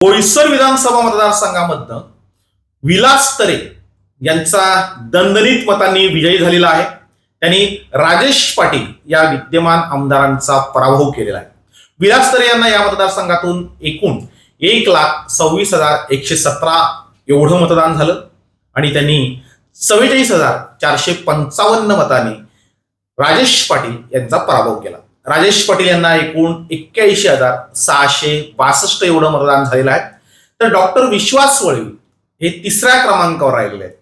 बोईसर विधानसभा मतदारसंघामधनं विलास तरे यांचा दणदणीत मतांनी विजयी झालेला आहे. त्यांनी राजेश पाटील या विद्यमान आमदारांचा पराभव केलेला आहे. विलास तरे यांना या मतदारसंघातून एकूण एक लाख सव्वीस हजार एकशे सतरा एवढं मतदान झालं आणि त्यांनी चव्वेचाळीस हजार चारशे पंचावन्न मतांनी राजेश पाटील यांचा पराभव केला. राजेश पाटील यांना एकूण एक्क्याऐंशी हजार सहाशे बासष्ट एवढं मतदान झालेलं आहे. तर डॉक्टर विश्वास वळवी हे तिसऱ्या क्रमांकावर राहिलेले आहेत.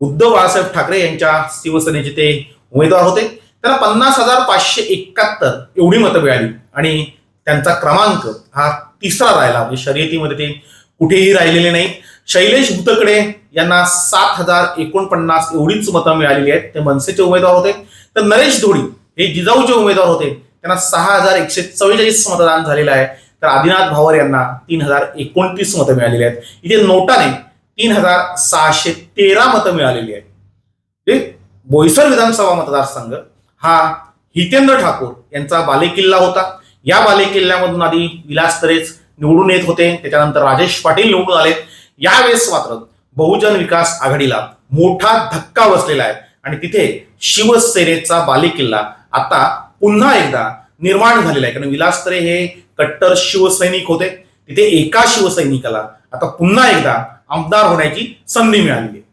उद्धव बाळासाहेब ठाकरे यांच्या शिवसेनेचे ते उमेदवार होते. त्यांना पन्नास हजार पाचशे एकाहत्तर एवढी मतं मिळाली आणि त्यांचा क्रमांक हा तिसरा राहिला. म्हणजे शर्यतीमध्ये ते कुठेही राहिलेले नाही. शैलेश भूतकडे यांना सात हजार एकोणपन्नास एवढीच मतं मिळालेली आहेत. ते मनसेचे उमेदवार होते. तर नरेश धोडी हे जिजाऊचे उमेदवार होते. त्यांना सहा हजार एकशे चव्वेचाळीस मतदान झालेलं आहे. तर आदिनाथ भावर यांना तीन हजार एकोणतीस मतं मिळालेली आहेत. इथे नोटाने तीन हजार सहाशे तेरा मतं मिळालेली आहेत. ते बोईसर विधानसभा मतदारसंघ हा हितेंद्र ठाकूर यांचा बालेकिल्ला होता. या बालेकिल्ल्यामधून आधी विलास तरेच निवडून येत होते. त्याच्यानंतर राजेश पाटील निवडून आले यावेळेस मात्र बहुजन विकास आघाडीला मोठा धक्का बसलेला आहे. आणि तिथे शिवसेनेचा बालेकिल्ला आता पुन्हा एकदा निर्माण झालेला आहे. कारण विलास तरे हे कट्टर शिवसैनिक होते. तिथे एका शिवसैनिकाला आता पुन्हा एकदा आमदार होण्याची संधी मिळाली आहे.